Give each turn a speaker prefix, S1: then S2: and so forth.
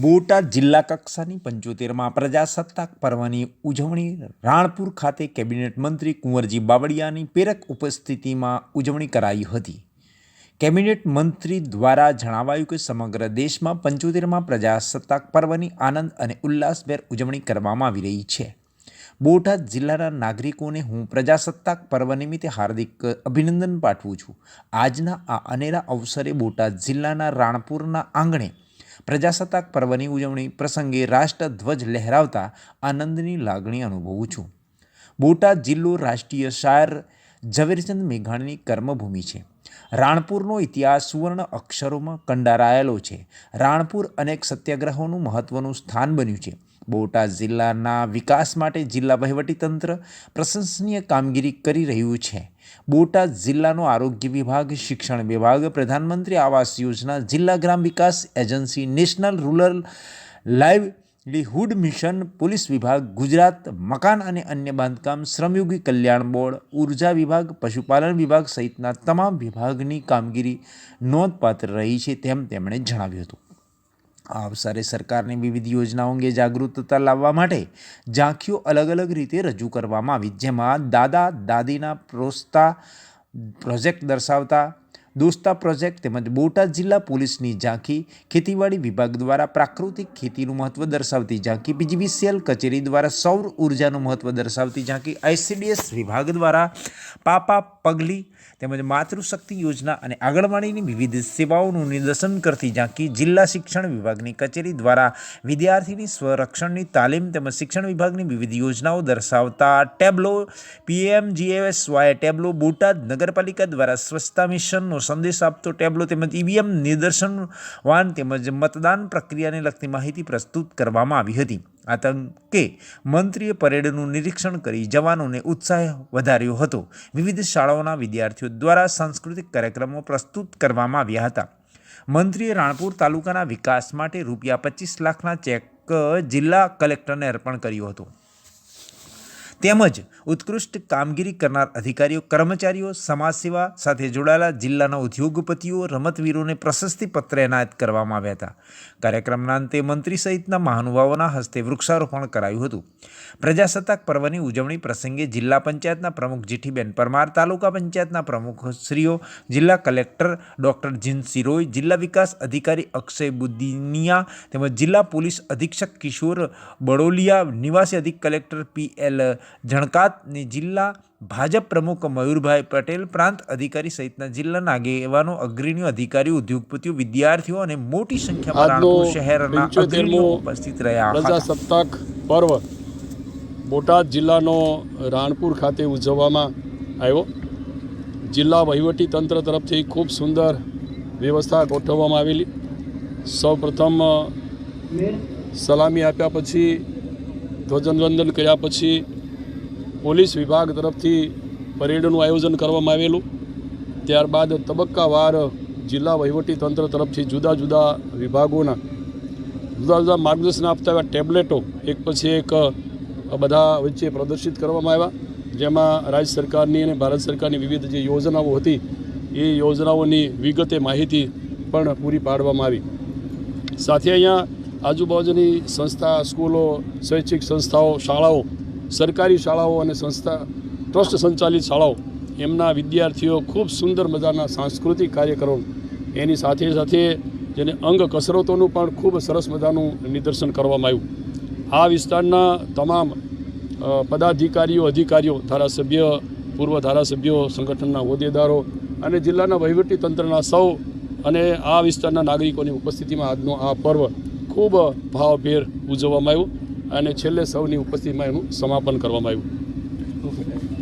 S1: બોટાદ જિલ્લા કક્ષાની પંચોતેરમાં પ્રજાસત્તાક પર્વની ઉજવણી, રાણપુર ખાતે કેબિનેટ મંત્રી કુંવરજી બાવળિયાની પ્રેરક ઉપસ્થિતિમાં ઉજવણી કરાઈ હતી. કેબિનેટ મંત્રી દ્વારા જણાવાયું કે સમગ્ર દેશમાં પંચોતેરમાં પ્રજાસત્તાક પર્વની આનંદ અને ઉલ્લાસભેર ઉજવણી કરવામાં આવી રહી છે. બોટાદ જિલ્લાના નાગરિકોને હું પ્રજાસત્તાક પર્વ નિમિત્તે હાર્દિક અભિનંદન પાઠવું છું. આજના આ અનેરા અવસરે બોટાદ જિલ્લાના રાણપુરના આંગણે પ્રજાસત્તાક પર્વની ઉજવણી પ્રસંગે રાષ્ટ્રધ્વજ લહેરાવતા આનંદની લાગણી અનુભવું છું. બોટાદ જિલ્લો રાષ્ટ્રીય શાયર ઝવેરચંદ મેઘાણીની કર્મભૂમિ છે. રાણપુરનો ઇતિહાસ સુવર્ણ અક્ષરોમાં કંડારાયેલો છે. રાણપુર અનેક સત્યાગ્રહોનું મહત્ત્વનું સ્થાન બન્યું છે. બોટાદ જિલ્લાના વિકાસ માટે જિલ્લા વહીવટીતંત્ર પ્રશંસનીય કામગીરી કરી રહ્યું છે. બોટાદ જિલ્લાનો આરોગ્ય વિભાગ, શિક્ષણ વિભાગ, પ્રધાનમંત્રી આવાસ યોજના, જિલ્લા ગ્રામ વિકાસ agency, national rural livelihood mission, police વિભાગ, ગુજરાત મકાન અને અન્ય બાંધકામ, શ્રમયોગી કલ્યાણ બોર્ડ, ઊર્જા વિભાગ, પશુપાલન વિભાગ સહિતના તમામ વિભાગની કામગીરી નોંધપાત્ર રહી છે તેમ તેમણે જણાવ્યું હતું. આ અવસરે સરકારની વિવિધ યોજનાઓ અંગે જાગૃતતા લાવવા માટે ઝાંખીઓ અલગ અલગ રીતે રજૂ કરવામાં આવી, જેમાં દાદા દાદીના પ્રોસ્તા, પ્રોજેક્ટ દર્શાવતા દોસ્તા પ્રોજેક્ટ તેમજ બોટાદ જિલ્લા પોલીસની ઝાંખી ખેતીવાડી વિભાગ દ્વારા પ્રાકૃતિક ખેતીનું મહત્ત્વ દર્શાવતી ઝાંખી પીજીવીસીએલ કચેરી દ્વારા સૌર ઉર્જાનું મહત્ત્વ દર્શાવતી ઝાંખી આઈસીડીએસ વિભાગ દ્વારા પાપા પગલી તેમજ માતૃશક્તિ યોજના અને આંગણવાડીની વિવિધ સેવાઓનું નિદર્શન કરતી ઝાંખી જિલ્લા શિક્ષણ વિભાગની કચેરી દ્વારા વિદ્યાર્થીની સ્વરક્ષણની તાલીમ તેમજ શિક્ષણ વિભાગની વિવિધ યોજનાઓ દર્શાવતા ટેબ્લો પીએમજીએસવાય ટેબ્લો બોટાદ નગરપાલિકા દ્વારા સ્વચ્છતા મિશનનો સંદેશ આપતો ટેબ્લો તેમજ ઈવીએમ નિદર્શનવાન તેમજ મતદાન પ્રક્રિયાને લગતી માહિતી પ્રસ્તુત કરવામાં આવી હતી. આતંકે મંત્રીએ પરેડનું નિરીક્ષણ કરી જવાનોને ઉત્સાહ વધાર્યો હતો. વિવિધ શાળાઓના વિદ્યાર્થીઓ દ્વારા સાંસ્કૃતિક કાર્યક્રમો પ્રસ્તુત કરવામાં આવ્યા હતા. મંત્રીએ રાણપુર તાલુકાના વિકાસ માટે રૂપિયા પચીસ લાખના ચેક જિલ્લા કલેક્ટરને અર્પણ કર્યો હતો. તેમજ ઉત્કૃષ્ટ કામગીરી કરનાર અધિકારીઓ, કર્મચારીઓ, સમાજસેવા સાથે જોડાયેલા જિલ્લાના ઉદ્યોગપતિઓ, રમતવીરોને પ્રશસ્તિપત્ર એનાયત કરવામાં આવ્યા હતા. કાર્યક્રમના અંતે મંત્રી સહિતના મહાનુભાવોના હસ્તે વૃક્ષારોપણ કરાયું હતું. પ્રજાસત્તાક પર્વની ઉજવણી પ્રસંગે જિલ્લા પંચાયતના પ્રમુખ જીઠીબેન પરમાર, તાલુકા પંચાયતના પ્રમુખશ્રીઓ, જિલ્લા કલેક્ટર ડૉક્ટર જીનસી રોય, જિલ્લા વિકાસ અધિકારી અક્ષય બુદ્દિનિયા તેમજ જિલ્લા પોલીસ અધિક્ષક કિશોર બડોલિયા, નિવાસી અધિક કલેક્ટર પી એલ જણકાતની જિલ્લા ભાજપ પ્રમુખ મયુરભાઈ પટેલ પ્રાંત અધિકારી સહિતના જિલ્લાના આગેવાનો અગ્રણીઓ અધિકારીઓ ઉદ્યોગપતિઓ વિદ્યાર્થીઓ અને મોટી સંખ્યામાં રાણપુર શહેરના અગ્રણીઓ ઉપસ્થિત રહ્યા.
S2: પ્રજાસત્તાક પર્વ બોટાદ જિલ્લાનો રાણપુર ખાતે ઉજવવામાં આવ્યો. જિલ્લા વહીવટી તંત્ર તરફથી ખૂબ સુંદર વ્યવસ્થા ગોઠવવામાં આવેલી. સૌપ્રથમ સલામી આપ્યા પછી ધ્વજવંદન કર્યા પછી પોલીસ વિભાગ તરફથી પરેડનું આયોજન કરવામાં આવેલું. ત્યારબાદ તબક્કાવાર જિલ્લા વહીવટી તંત્ર તરફથી જુદા જુદા વિભાગોના, જુદા જુદા માર્ગદર્શન આપતા એવા ટેબ્લેટો એક પછી એક બધા વચ્ચે પ્રદર્શિત કરવામાં આવ્યા. જેમાં રાજ્ય સરકારની અને ભારત સરકારની વિવિધ જે યોજનાઓ હતી, એ યોજનાઓની વિગતે માહિતી પણ પૂરી પાડવામાં આવી. સાથે અહીંયા આજુબાજુની સંસ્થા, સ્કૂલો, શૈક્ષિક સંસ્થાઓ, શાળાઓ સરકારી શાળાઓ અને સંસ્થા, ટ્રસ્ટ સંચાલિત શાળાઓ, એમના વિદ્યાર્થીઓ ખૂબ સુંદર મજાના સાંસ્કૃતિક કાર્યક્રમ, એની સાથે સાથે જેને અંગ કસરતોનું પણ ખૂબ સરસ મજાનું નિદર્શન કરવામાં આવ્યું. આ વિસ્તારના તમામ પદાધિકારીઓ, અધિકારીઓ, ધારાસભ્ય, પૂર્વ ધારાસભ્યો, સંગઠનના હોદ્દેદારો અને જિલ્લાના વહીવટી તંત્રના સૌ અને આ વિસ્તારના નાગરિકોની ઉપસ્થિતિમાં આજનો આ પર્વ ખૂબ ભાવભેર ઉજવવામાં આવ્યું. અને છેલ્લે સૌની ઉપસ્થિતિમાં એનું સમાપન કરવામાં આવ્યું.